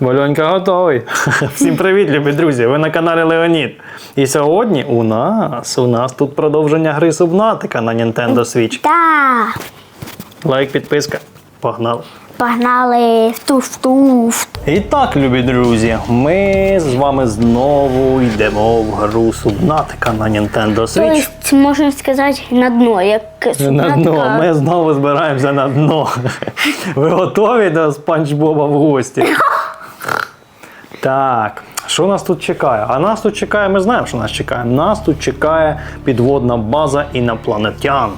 Вальонька готовий. Всім привіт, любі друзі! Ви на каналі Леонід. І сьогодні у нас у нас тут продовження гри Субнатика на Nintendo Switch. Так, Лайк, підписка. Погнали! Погнали в туф-туф. І так, любі друзі, ми з вами знову йдемо в гру Субнатика на Nintendo Switch. Тобто, можна сказати, на дно, як На дно. Ми знову збираємося на дно. Ви готові до Спанч Боба в гості? Так, що нас тут чекає? А нас тут чекає, ми знаємо, що нас чекає. Нас тут чекає підводна база інопланетян.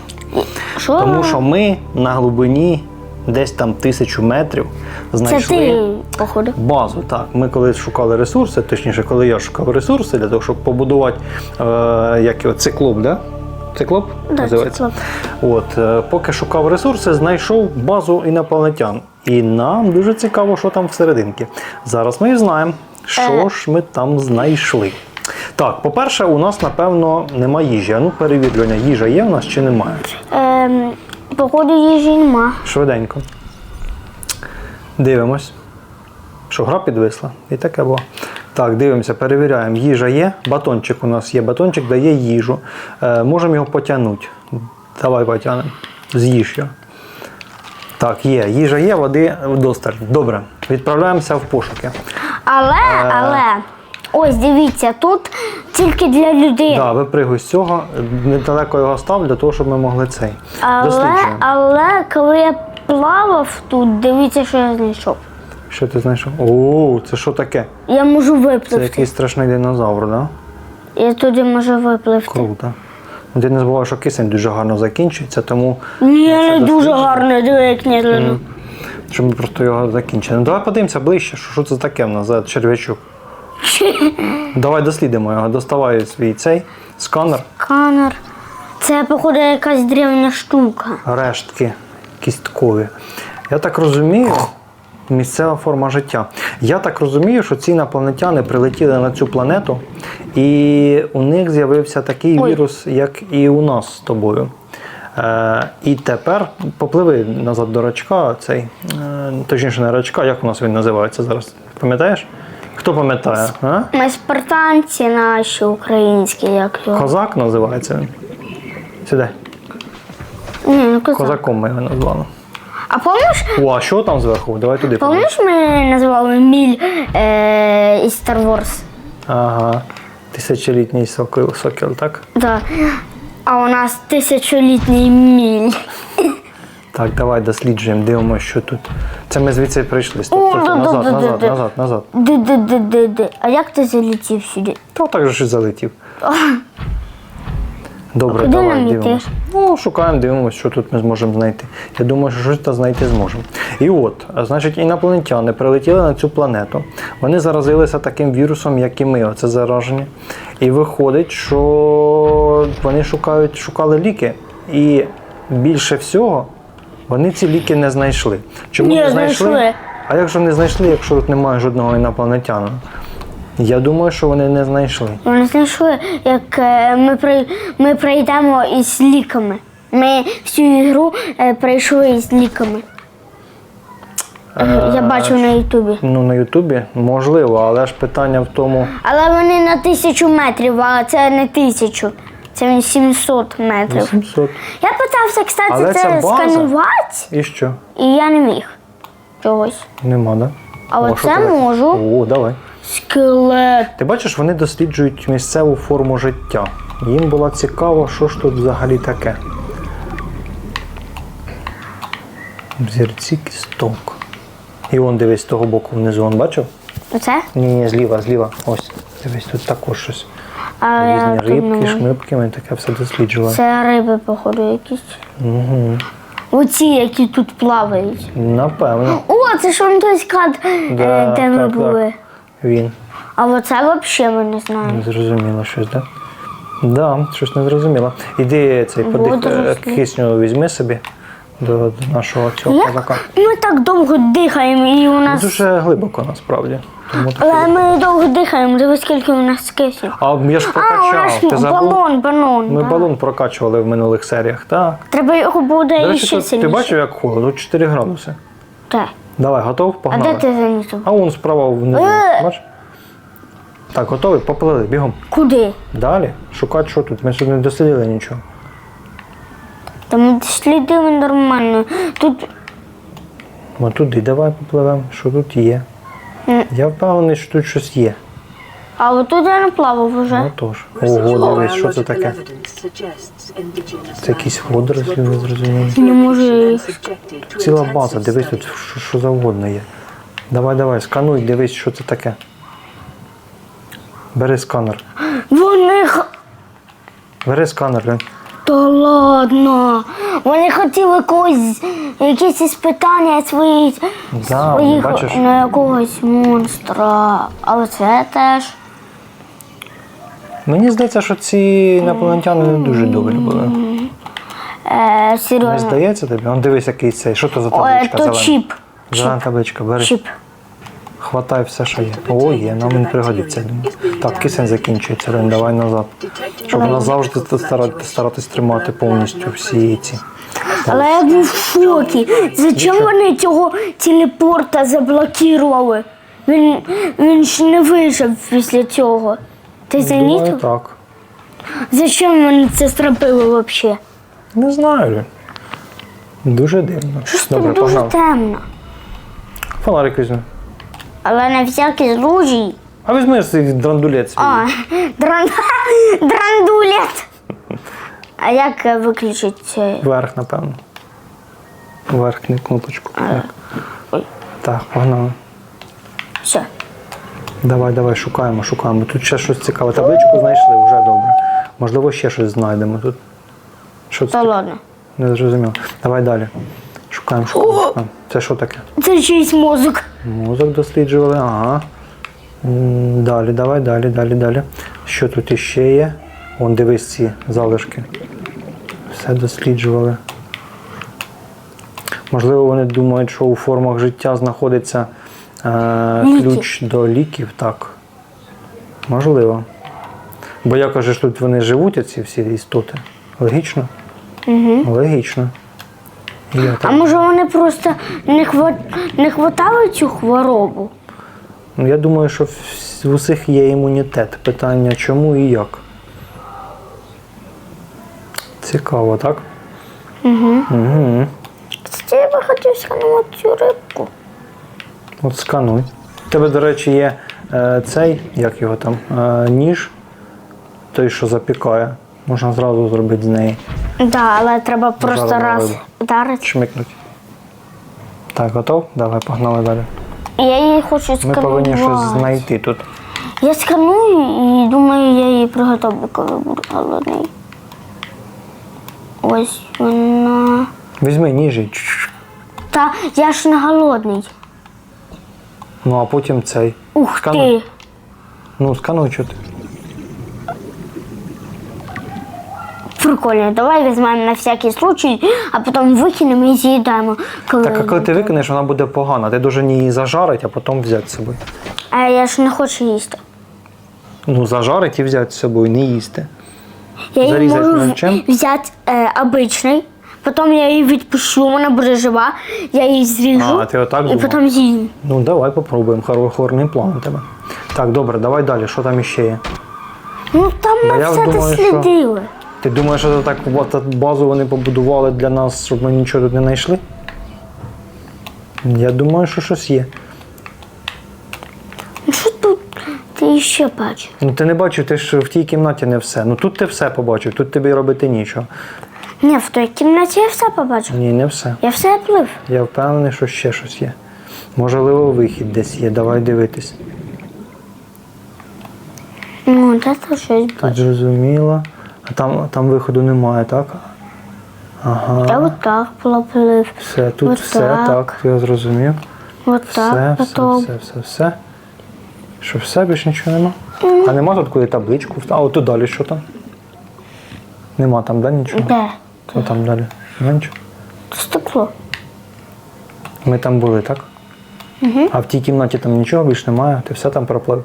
Що? Тому що ми на глибині десь там тисячу метрів Це знайшли. ти, походу. Базу, так. Ми коли шукали ресурси, точніше, коли я шукав ресурси для того, щоб побудувати е, як його, циклоп, да? Циклоп Да, називається. От, е, поки шукав ресурси, знайшов базу інопланетян. І нам дуже цікаво, що там всерединки. Зараз ми і знаємо, що Е. ж ми там знайшли. Так, по-перше, у нас, напевно, нема їжі. А ну перевірювання, їжа є в нас чи немає? Ем, походу їжі нема. Швиденько. Дивимось. Що гра підвисла? І таке було. Так, дивимося, перевіряємо. Їжа є. Батончик у нас є. Батончик дає їжу. Е, можемо його потягнути. Давай потягнемо. З'їж його. Так, є. Їжа є, води вдосталь. Добре. Відправляємося в пошуки. Але, Е. але, ось дивіться, тут тільки для людей. Так, випригуй з цього. Недалеко його став для того, щоб ми могли цей. Але, Досліджуємо. але коли я плавав тут, дивіться, що я знайшов. Що ти знайшов? О, це що таке? Я можу Це випливти. якийсь страшний динозавр, так? Да? Я туди можу випливти. Круто. Ну, Ти не забувай, що кисень дуже гарно закінчується, тому Ні, це не дуже гарно, диви, як медленно. щоб ми просто його закінчили. Ну, давай подивимося ближче, що, що це таке в нас за черв'ячок. Давай дослідимо його. Доставай свій цей сканер, Сканер. Це, походу, якась древня штука. рештки кісткові. Я так розумію, місцева форма життя. Я так розумію, що ці інопланетяни прилетіли на цю планету, і у них з'явився такий Ой. вірус, як і у нас з тобою. Е, і тепер попливи назад до рачка, цей, е, точніше, не рачка, як у нас він називається зараз? Пам'ятаєш? Хто пам'ятає? А? Ми спартанці наші українські, як його. Козак називається він. Сідай. Ні, не козак. Козаком ми його назвали. А помниш, О, а що там зверху? Давай туди подивимось. помниш, ми називали міль е, із Star Wars? Ага. Тисячолітній сокіл, сокіл, так? Да. А у нас тисячолітній міль. Так, давай досліджуємо, дивимося, що тут. Це ми звідси прийшли. Стоп, стоп, стоп, назад, назад, назад, назад. Ди-ди-ди-ди-ди. А як ти залетів сюди? Та так же ж і залетів. Добре, куди давай нам йти? Ну, шукаємо, дивимося, що тут ми зможемо знайти. Я думаю, що щось та знайти зможемо. І от, а, значить, інопланетяни прилетіли на цю планету. Вони заразилися таким вірусом, як і ми, оце зараження. І виходить, що вони шукають, шукали ліки. І більше всього вони ці ліки не знайшли. Чому Ні, не знайшли? знайшли. А як же не знайшли, якщо тут немає жодного інопланетянина? Я думаю, що вони не знайшли. Вони знайшли, як е, ми, при, ми пройдемо із ліками. Ми всю ігру е, пройшли із ліками. Е, Я бачу на Ютубі. Ну, на Ютубі можливо, але ж питання в тому. Але вони на тисячу метрів, а це не тисячу. Це 700 метрів. 800. Я питався, кстати, Але це база- сканувати, І що? і я не міг. Чогось. Нема, да? А О, що тебе? можу. О, давай. Скелет. Ти бачиш, вони досліджують місцеву форму життя. Їм було цікаво, що ж тут взагалі таке. Взірці кісток. І он дивись з того боку внизу, он бачив? Оце? Ні, ні, зліва, зліва. Ось. Дивись, тут також щось. А я Різні рибки, можу. шмипки, ми таке все досліджували. Це риби, походу, якісь. Угу. Оці, які тут плавають. Напевно. О, це ж он той склад, е, Да, де ми так, були. так. Він. А оце взагалі ми не знаємо. Не зрозуміло щось, так? Да, щось не зрозуміло. Іди цей подих, е, Водорослі. кисню візьми собі до, до нашого цього Як козака. ми так довго дихаємо, і у нас. Дуже глибоко насправді. Тому. Але ми довго дихаємо, дивись, скільки у нас кисню. А я ж А, у нас. Ти забув? балон, балон. Ми да. балон прокачували в минулих серіях, так. Треба його буде До і речі, ще тут, ти сильніше. бачив, як холодно? Тут 4 градуси. Так. Давай, готов? А Погнали. де ти замітив? А вон справа внизу. Е! Бачиш? Так, готовий? Поплили, бігом. Куди? Далі. Шукати, що тут. Ми сьогодні не дослідили нічого. Там слідили нормально. Тут От туди давай попливемо. Що тут є? М. Я впевнений, що тут щось є. А отут я не плавав Ну уже. тож. Ого, дивись, що це таке? Це якісь водорослі, не зрозуміло. Не можу їх. Ціла база, дивись, тут що, що завгодно є. Давай, давай, скануй, дивись, що це таке. Бери сканер. Вони х- Бери сканер, глянь. Та ладно. Вони хотіли когось якісь іспитання свої, Да, своїх бачиш? на якогось монстра. А оце теж. Мені здається, що ці інопланетяни не дуже добрі були. Е, Не здається тобі? Он дивись, який цей. Що то за табличка то зелена? чіп. Зелена табличка, бери. Чіп. Хватай все, що є. О, є, нам він пригодиться. Так, кисень закінчується, Лен, давай назад. Щоб назавжди старати, старатись тримати повністю всі ці. Але я був в шокі. Зачем вони цього телепорта заблокували? Він, він ж не вижив після цього. Ти замітив? так. Зачем вони це зробили взагалі? Не знаю. Дуже дивно. Щось Добре, дуже погнали. темно. Фонарик візьми. Але на всякий случай. А візьми свій драндулет свій. А, дран... драндулет. А як виключити? Вверх, напевно. Верхню кнопочку. Так. Ой. Так, погнали. Все. Давай, давай, шукаємо, шукаємо. Тут ще щось цікаве. Табличку знайшли, вже добре. Можливо, ще щось знайдемо тут. Що це? Та таке? ладно. Не зрозуміло. Давай далі. Шукаємо, шукаємо. шукаємо. Це що таке? Це чийсь мозок. Мозок досліджували, ага. М, Далі, давай, далі, далі, далі. Що тут іще є? Вон дивись ці залишки. Все досліджували. Можливо, вони думають, що у формах життя знаходиться е, Ліки. ключ до ліків, так. Можливо. Бо я кажу, що тут вони живуть, ці всі істоти. Логічно? Угу. Логічно. Я А так може вони просто не, хва... не хватали цю хворобу? Ну, я думаю, що в в усіх є імунітет. Питання чому і як. Цікаво, так? Угу. Угу. Кстати, я би хотів сканувати цю рибку. От скануй. У тебе, до речі, є е, цей, як його там, е, ніж, той, що запікає. Можна зразу зробити з неї. Так, да, але треба просто Зараз раз риба. Вдарити. Шмикнути. Так, готов? Давай, погнали далі. Я її хочу Ми сканувати. повинні щось знайти тут. Я сканую і думаю, я її приготовлю, коли буду голодний. Ось вона. Візьми ніж і чш. Та я ж не голодний. Ну а потім цей. Ух Скануй. ти. Ну, скануй що ти. Прикольно, давай візьмемо на всякий случай, а потім викинемо і з'їдаємо. Коли... Так, а коли ти викинеш, вона буде погана. Ти должен її зажарити, а потім взяти з собою. А я ж не хочу їсти. Ну, зажарити і взяти з собою, не їсти. Я її Зарізати можу ножем? взяти е, обичний, потім я її відпущу, вона буде жива, я її зріжу А, ти отак і думав? потім з'їм. Ну, давай попробуємо. Хорний план у тебе. Так, добре, давай далі. Що там іще є? Ну там ми я все думаю, що- дослідили. Ти думаєш, що це так от базу вони побудували для нас, щоб ми нічого тут не знайшли? Я думаю, що щось є. Ну що тут ти ще бачиш? Ну ти не бачив, ти ж в тій кімнаті не все. Ну тут ти все побачив, тут тобі робити нічого. Ні, в той кімнаті я все побачив. Ні, не все. Я все плив. Я впевнений, що ще щось є. Можливо, вихід десь є. Давай дивитись. Ну, то щось бачу. зрозуміло. А там, там виходу немає, так? Ага. Я отак поплив. Все, тут От все, так. так, я зрозумів. Все, все, все, все, все. Що все, більше нічого нема? А нема тут куди табличку? А от тут далі що там? Нема там, да, нічого? Де? Що там далі? Нема нічого? Стекло. Ми там були, так? Угу. А в тій кімнаті там нічого більше немає, ти все там проплив.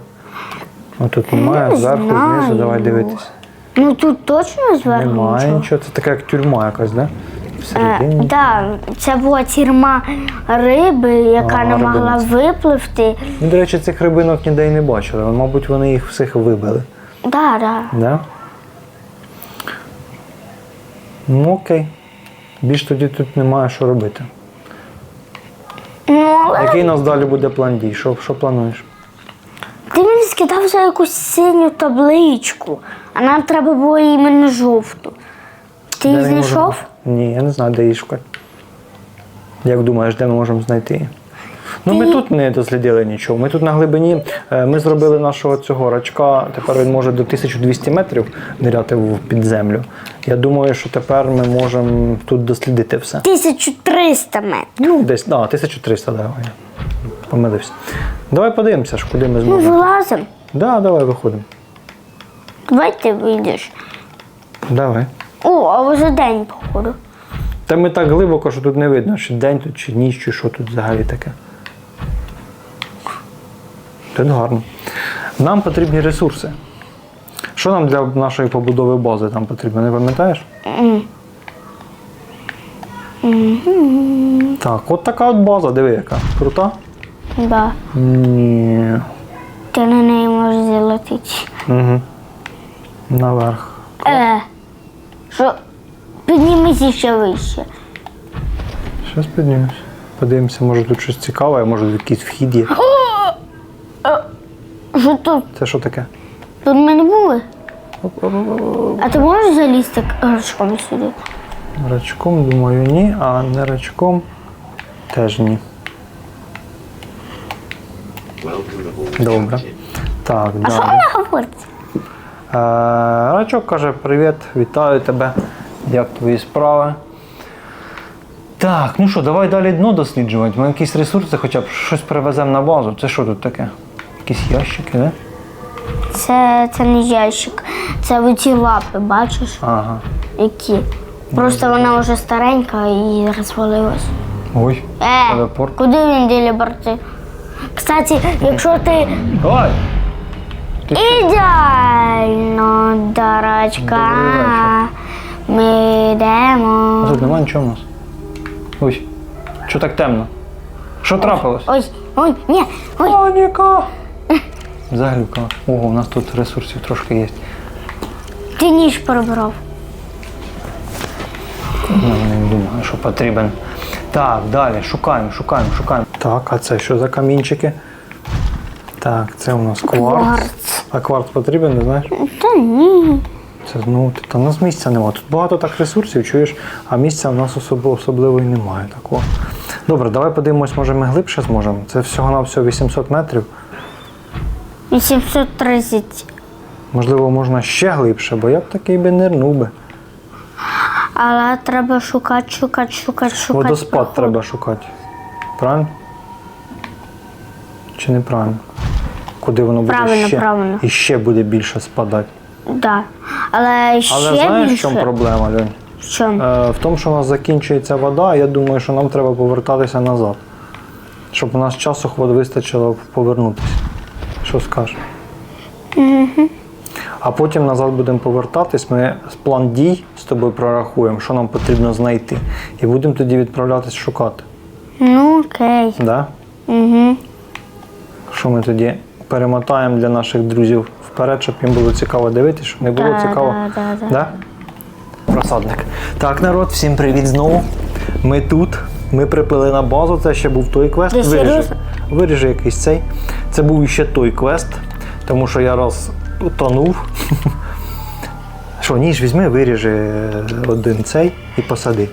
От тут немає, зверху, знаю. знизу, давай дивитись. Ну тут точно зверху Немає нічого. це така як тюрма якась, да? всередині. Так, це була тюрма риби, яка Ага, не могла рибиниця. випливти. Ну, до речі, цих рибинок ніде й не бачили. Мабуть, вони їх всіх вибили. Да, да. Да? Ну окей. Більш тоді тут немає що робити. Ну, але Який у нас далі буде план дій? Що, що плануєш? Ти мені скидав за якусь синю табличку, а нам треба було іменно жовту. Ти її Де ми можемо- знайшов? Ні, я не знаю, де її шукати. Як думаєш, де ми можемо знайти її? Ну, ми тут не дослідили нічого. Ми тут на глибині, е, ми зробили нашого цього рачка, тепер він може до 1200 метрів ниряти в під землю. Я думаю, що тепер ми можемо тут дослідити все. 1300 метрів. Ну, десь, да, 1300, давай. Помилився. Давай подивимося, ж, куди ми Ми зможемо. вилазимо. Да, давай виходимо. Давай ти вийдеш. Давай. О, а вже день, походу. Та ми так глибоко, що тут не видно, чи день тут, чи ніч, чи що тут взагалі таке. Тут гарно. Нам потрібні ресурси. Що нам для нашої побудови бази там потрібно, не пам'ятаєш? Так, от така от база, диви яка. Крута? Да. Ні. Ти на неї можеш залетіти. Угу. Наверх. Е. Що? Піднімись ще вище. Зараз піднімемось. Подивимося, може тут щось цікаве, а може якийсь вхід є. Що тут? Це що таке? Тут ми не були. А ти можеш залізти горшком сюди? Рачком, думаю, ні, а не рачком теж ні. Добре. Так, А що далі. вона говорить? Е, Рачок каже: Привіт, вітаю тебе. Як твої справи? Так, ну що, давай далі дно досліджувати. Ми якісь ресурси, хоча б щось привеземо на базу. Це що тут таке? Якісь ящики, не? Це, це не ящик. Це оці лапи, бачиш? Ага. Які? Просто вона вже старенька і розвалилась. Ой. Е, Телепорт. куди він телепорти? Кстати, якщо ти Ой! ідеально дурачка, ми йдемо. тут немає нічого в нас. Ой, що так темно? Що трапилось? Ой, ой, ні, ой. Паніка! Заглюкала. Ого, у нас тут ресурсів трошки є. Ти ніж перебрав. Ну, не думаю, що потрібен. Так, далі, шукаємо, шукаємо, шукаємо. Так, а це що за камінчики? Так, це у нас кварц. Кварц. А кварц потрібен, не знаєш? Та ні. Це знову та у нас місця немає. Тут багато так ресурсів, чуєш, а місця у нас особливо, особливо і немає такого. Добре, давай подивимось, може ми глибше зможемо. Це всього-навсього 800 метрів. 830. Можливо, можна ще глибше, бо я б такий би нирнув би. Але треба шукати, шукати, шукати, шукати. Водоспад проход. треба шукати. Правильно? Чи неправильно? Куди воно буде Правильно, ще? правильно. І ще буде більше спадати. Да. Але ще Але знаєш, в чому проблема, Льонь? В чому? Е, в тому, що у нас закінчується вода, я думаю, що нам треба повертатися назад. Щоб у нас часу хват вистачило повернутися. Що скажеш? А потім назад будемо повертатись, ми план дій з тобою прорахуємо, що нам потрібно знайти. І будемо тоді відправлятись шукати. Ну окей. Да? Угу. Що ми тоді перемотаємо для наших друзів вперед, щоб їм було цікаво дивитися, щоб не було Да, цікаво. да, да, да. Да? Просадник. Так, народ, всім привіт знову. Ми тут. Ми приплили на базу, це ще був той квест. Ти Виріжи, серйозно? виріжи якийсь цей. Це був іще той квест, тому що я раз тонув. Що, ніж візьми, виріжи один цей і посади.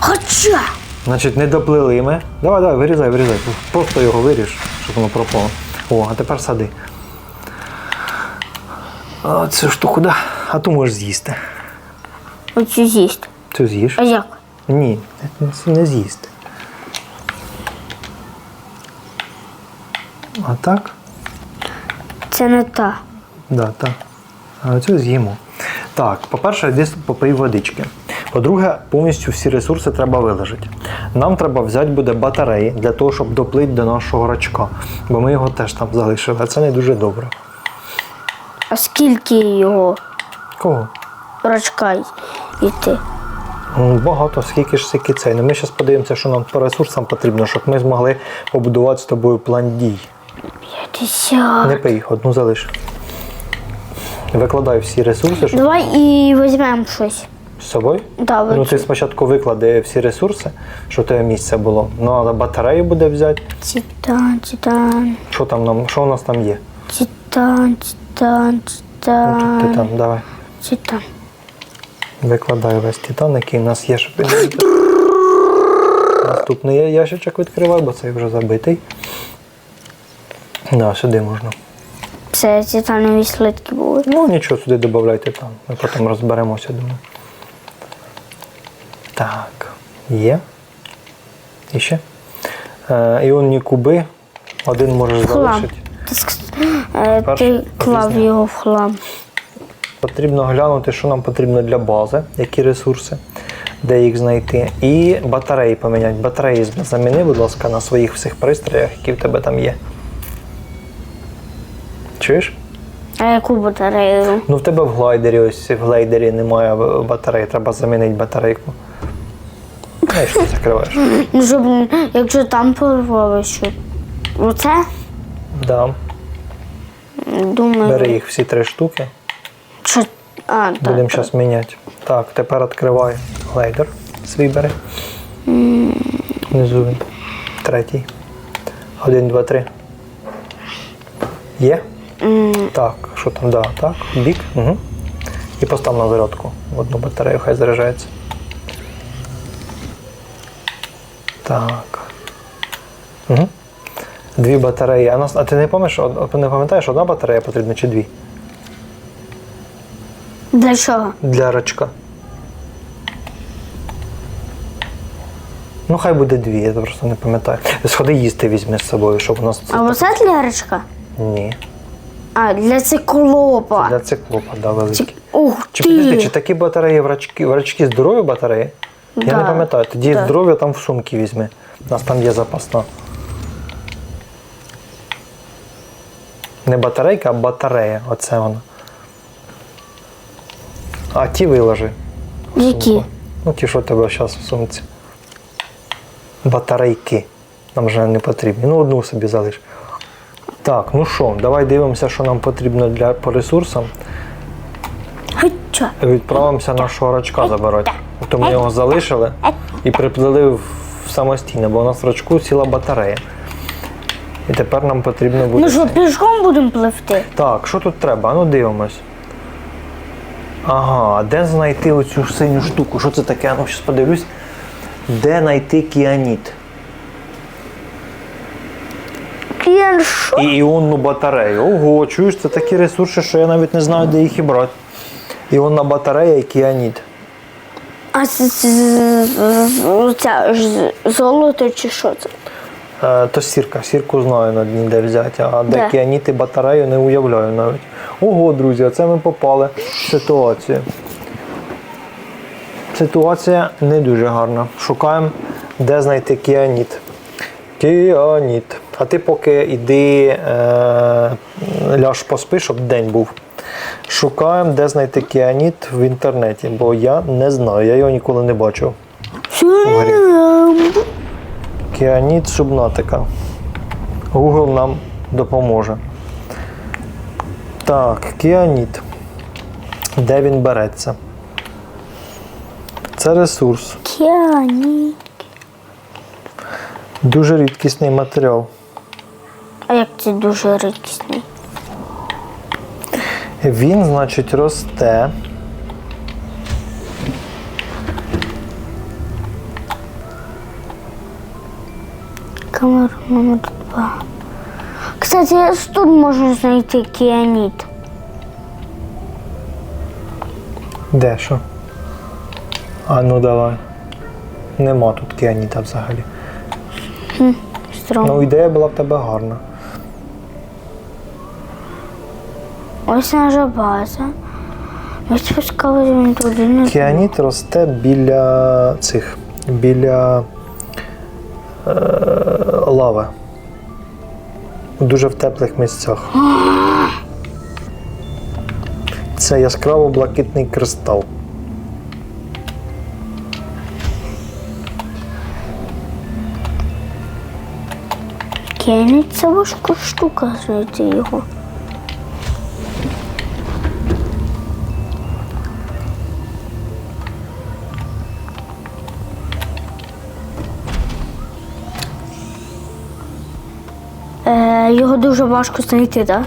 Хоча. Значить, не доплили ми. Давай, давай, вирізай, вирізай. Просто його виріж, щоб воно пропало. О, а тепер сади. А цю штуку, да. А ту можеш з'їсти. Оцю з'їсти. Цю з'їш? А як? Ні, не- не з'їсти. А так? Це не та. Да, так. А цю з'їмо. Так, по-перше, десь попий водички. По-друге, повністю всі ресурси треба виложити. Нам треба взяти буде батареї для того, щоб доплити до нашого рачка, бо ми його теж там залишили, а це не дуже добре. А скільки його Кого? рачка йти? Ну, Багато, скільки ж скільки цей. Ну, ми зараз подивимося, що нам по ресурсам потрібно, щоб ми змогли побудувати з тобою план дій. 50. Не пий, одну залиш. Викладай всі ресурси, щоб Давай і візьмемо щось. з собою. Да, Ну, ти спочатку виклади всі ресурси, щоб у тебе місце було. Ну, але батарею буде взяти. Титан, титан, Що там нам, що у нас там є? титан, титан, Ну, титан, тут Титан, давай. титан. Викладаю весь титан, який у нас є, щоб Наступний ящичок відкривай, бо цей вже забитий. Да, сюди можна. Це титанові слитки були. Ну нічого, сюди додай титан. Ми потім розберемося, думаю. Так, є. І ще. Е, іонні куби. Один можеш залишити. Ти, е, ти клав його в хлам. Потрібно глянути, що нам потрібно для бази, які ресурси, де їх знайти. І батареї поміняти. Батареї заміни, будь ласка, на своїх всіх пристроях, які в тебе там є. Чуєш? А яку батарею? Ну в тебе в глайдері, ось в глайдері немає батареї, треба замінити батарейку. І що ти закриваєш? Ну, щоб, якщо там порвали, що. Оце? Да. Думаю. Бери їх всі три штуки. Що... А, так. Будемо зараз міняти. Так, тепер відкривай глайдер. Свій бери. Внизу він. Третій. Один, два, три. Є? Так, що там? Да, так, бік. Угу. І постав на зарядку. Одну батарею, хай заряджається. Так. Угу. Дві батареї. А, нас, а ти не пам'ятаєш, не пам'ятаєш, одна батарея потрібна чи дві? Для чого? Для рачка. Ну, хай буде дві, я просто не пам'ятаю. Сходи їсти візьми з собою, щоб у нас. А оце для рачка? Ні. А, для циклопа. Для циклопа, да, великий. Ух Чи підожди, чи такі батареї в рачки, в рачки здорові батареї? Я Да. не пам'ятаю. Тоді Да. здоров'я там в сумки візьми. У нас там є запасна. Не батарейка, а батарея. Оце вона. А ті виложи. Які? Ну, ті, що у тебе зараз в сумці. Батарейки. Нам вже не потрібні. Ну, одну собі залиш. Так, ну що, давай дивимося, що нам потрібно для, по ресурсам. Відправимося нашого рачка забирати. То ми його залишили і приплили в самостійно, бо у нас в рачку ціла батарея. І тепер нам потрібно буде. Ну що, пішком будемо пливти? Так, що тут треба? Ну дивимось. Ага, а де знайти оцю синю штуку? Що це таке? Ну, зараз подивлюсь. Де знайти кіаніт? Кіан, що? І іонну батарею. Ого, чуєш, це такі ресурси, що я навіть не знаю, де їх і брати. Іонна батарея і кіаніт. А це, це, це, це золото чи що це? Е, То сірка, сірку знаю на дні, де взяти, а де Де? кіаніт і батарею не уявляю навіть. Ого, друзі, оце ми попали в ситуацію. Ситуація не дуже гарна. Шукаємо, де знайти кіаніт. Кіаніт. А ти поки йди е, ляж поспи, щоб день був. Шукаємо, де знайти кіаніт в інтернеті, бо я не знаю, я його ніколи не бачив. Кіаніт субнатика. Google нам допоможе. Так, кіаніт. Де він береться? Це ресурс. Кіані. Дуже рідкісний матеріал. А як це дуже рідкісний? Він, значить, росте. Камера номер два. Кстати, тут можна знайти кіаніт. Де що? А ну давай. Нема тут кіаніта взагалі. Стром. Ну, ідея була в тебе гарна. Ось наша база. Ми спускалися він туди. Кіаніт росте біля цих, біля е, лави. Дуже в теплих місцях. Це яскраво блакитний кристал. Кіаніт це важка штука знайти його. Його дуже важко знайти, так?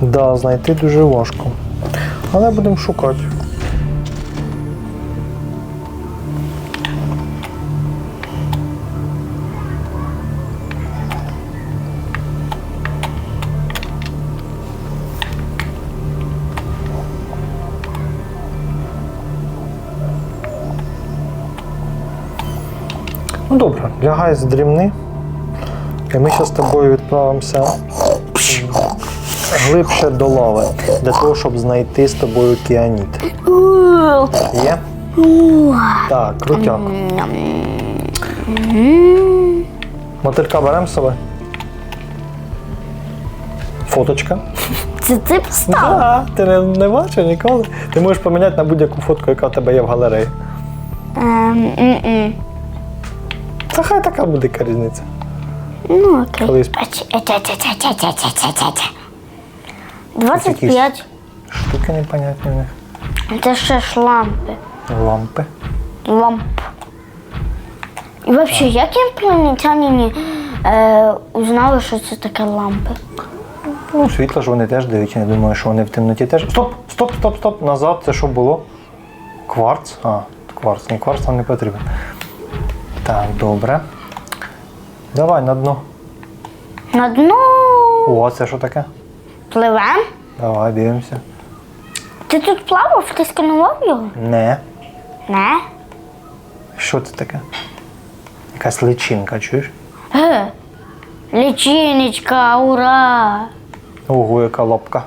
Да, знайти дуже важко. Але будемо шукати. Ну добре, лягай з дрімни. І ми зараз з тобою відправимося глибше до лави для того, щоб знайти з тобою кіаніт. Є? Так, крутяк. Мотилька беремо з собою. Фоточка. Це ти постав? А, ти не, не бачив ніколи. Ти можеш поміняти на будь-яку фотку, яка в тебе є в галереї. Ем, м-м. Та хай така буде яка різниця. Ну, окей. Колись 25. штуки непонятні в них. Це ще ж лампи. Лампи. Ламп. І взагалі, як інопланетянині е, узнали, що це таке лампи? Ну, світло ж вони теж дають, я не думаю, що вони в темноті теж. Стоп, стоп, стоп, стоп. Назад, це що було? Кварц? А, кварц. Ні, кварц нам не потрібен. Так, добре. Давай на дно. На дно О, це що таке? пливем. Давай, дивимося. Ти тут плавав, ти сканував його? Не. Не. Що це таке? Якась личинка, чуєш? Ге. Лічинечка, ура! Ого, яка лапка.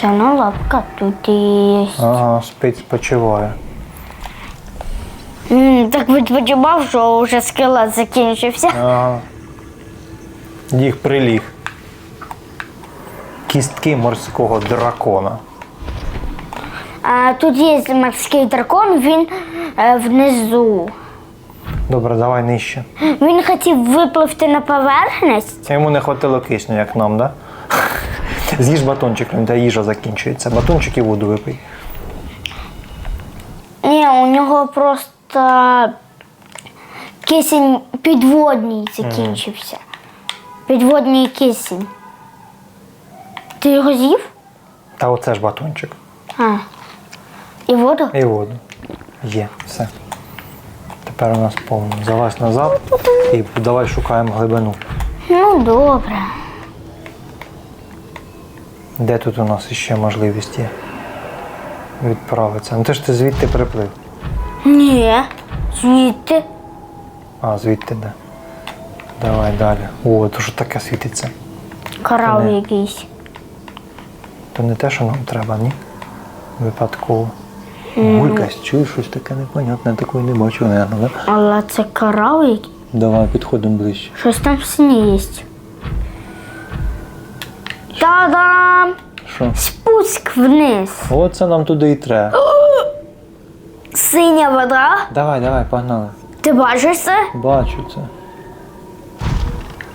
Це не лапка, тут є. Ага, спить, спочиває. М, так відпочивав, що вже скелет закінчився. Ага. Їх приліг. Кістки морського дракона. А, тут є морський дракон, він е, внизу. Добре, давай нижче. Він хотів випливти на поверхність. Йому не хватило кисню, як нам, да? З'їж батончик, та їжа закінчується. Батончик і воду випий. Ні, у нього просто кисень підводний закінчився. Підводний кисень. Ти його з'їв? Та оце ж батончик. А. І воду? І воду. Є, все. Тепер у нас повно. Залазь назад і давай шукаємо глибину. Ну, добре. Де тут у нас ще можливість є відправитися? Ну ти ж ти звідти приплив. Ні. Звідти. А, звідти де. Давай далі. О, то що таке світиться? Корал Ні. якийсь. То не те, що нам треба, ні? Випадково. Гулькась, чуєш щось таке непонятне, такої не бачу, наверно, да? Але це корал якийсь. Давай підходимо ближче. Щось там сині є. Та-дам! Що? Спуск вниз. Оце нам туди і треба. Синя вода. Давай, давай, погнали. Ти бачиш це? Бачу це.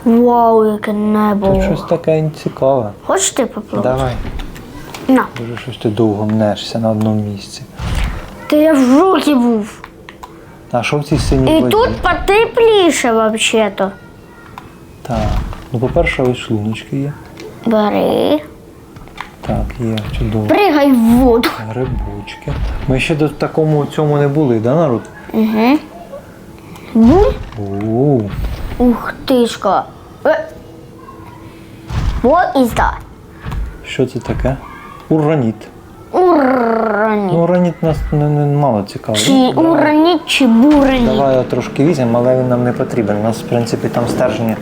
Вау, яке небо. Тут щось таке цікаве. Хочеш ти попливеш? Давай. На. Дуже щось ти довго мнешся на одному місці. Ти я в жуки був. А що в цій синій І воді? тут потепліше взагалі-то. Так. Ну, по-перше, ось шлуночки є. Бери. Так, є, чудово. Пригай в воду. Грибочки. Ми ще до такому цьому не були, да, народ? Угу. Бум. Ух тишка. Е. What is that? що це таке? Ураніт. Ураніт. Ну, ураніт нас не, не мало цікавий. Чи ураніт, чи бураніт? Давай його трошки візьмемо, але він нам не потрібен. У нас, в принципі, там стержені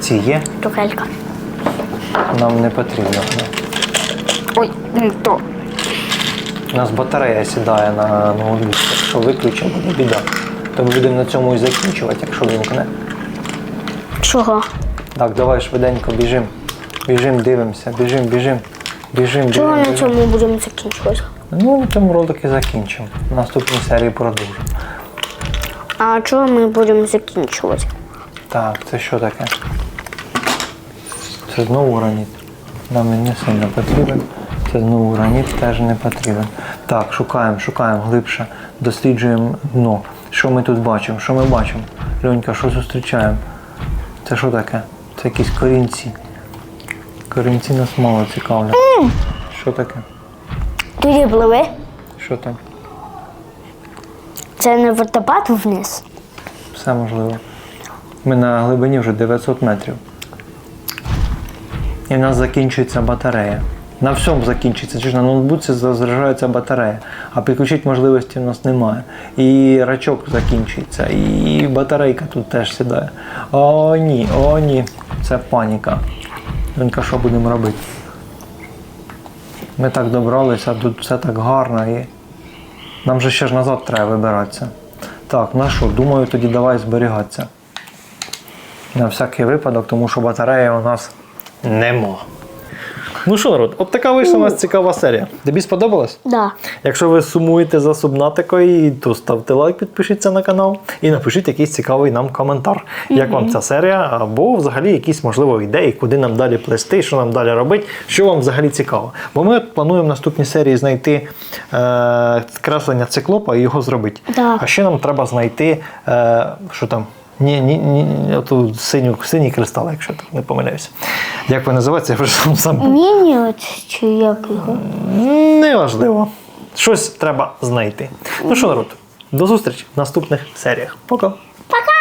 ці є, Тухелька. нам не потрібно. Ой, не то. У нас батарея сідає на ноутбук. Якщо виключимо, буде біда. То ми будемо на цьому і закінчувати, якщо вимкне. Чого? Так, давай швиденько біжим. Біжим, дивимося, біжим, біжим. Біжим, Чого біжим. на біжим. цьому будемо закінчувати? Ну, на цьому ролик закінчимо. В наступній серії продовжимо. А чого ми будемо закінчувати? Так, це що таке? Це знову граніт. Нам він не сильно потрібен. Знову граніт теж не потрібен. Так, шукаємо, шукаємо глибше, досліджуємо дно. Що ми тут бачимо? Що ми бачимо? Льонька, що зустрічаємо? Це що таке? Це якісь корінці. Корінці нас мало цікавлять. Що таке? Туди пливи. Що там? Це не водопад вниз. Все можливо. Ми на глибині вже 900 метрів. І в нас закінчується батарея. На всьому закінчується. Чи ж на ноутбуці заряджається батарея, а підключити можливості в нас немає. І рачок закінчується, і батарейка тут теж сідає. О, ні, о, ні. Це паніка. Донька, що будемо робити? Ми так добралися, тут все так гарно і нам же ще ж назад треба вибиратися. Так, на що? Думаю, тоді давай зберігатися. На всякий випадок, тому що батареї у нас нема. Ну що, народ, от така вийшла у нас цікава серія. Тобі сподобалось? Да. Якщо ви сумуєте за субнатикою, то ставте лайк, підпишіться на канал і напишіть якийсь цікавий нам коментар, як вам ця серія, або взагалі якісь можливо ідеї, куди нам далі плести, що нам далі робити, що вам взагалі цікаво. Бо ми от плануємо в наступній серії знайти е, креслення циклопа і його зробити. Так. А ще нам треба знайти, е, що там. Ні, ні, ні, оту синю, синій кристал, якщо я так не помиляюся. Як ви називається, я вже сам сам Міні от чи як його? Неважливо. Щось треба знайти. Ну що, народ, до зустрічі в наступних серіях. Пока! Пока.